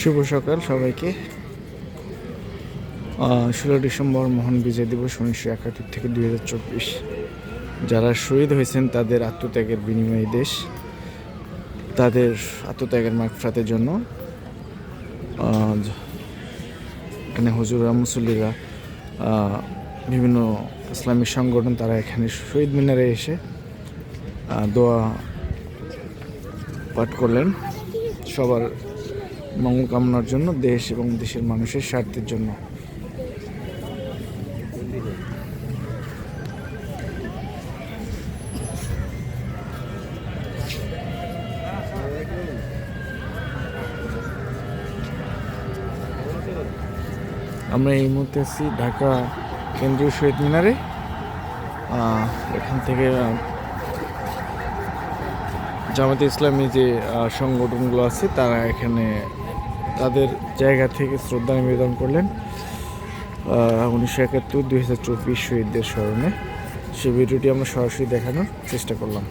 শুভ সকাল সবাইকে। ষোলো ডিসেম্বর মহান বিজয় দিবস উনিশশো একাত্তর থেকে দুই হাজার চব্বিশ। যারা শহীদ হয়েছেন, তাদের আত্মত্যাগের বিনিময়ে দেশ, তাদের আত্মত্যাগের মাগফরাতের জন্য। এখানে হুজুরা মুসল্লিরা বিভিন্ন ইসলামিক সংগঠন, তারা এখানে শহীদ মিনারে এসে দোয়া পাঠ করলেন। সবার মঙ্গল কামনার জন্য দেশ এবং দেশের মানুষের স্বার্থের জন্য। আমরা এই মুহূর্তে আছি ঢাকা কেন্দ্রীয় শহীদ মিনারে। এখান থেকে জামাতে ইসলামী যে সংগঠনগুলো আছে, তারা এখানে তাদের জায়গা থেকে শ্রদ্ধা নিবেদন করলেন উনিশশো একাত্তর দুই হাজার চব্বিশ শহীদদের স্মরণে। সেই ভিডিওটি আমরা সরাসরি দেখানোর চেষ্টা করলাম।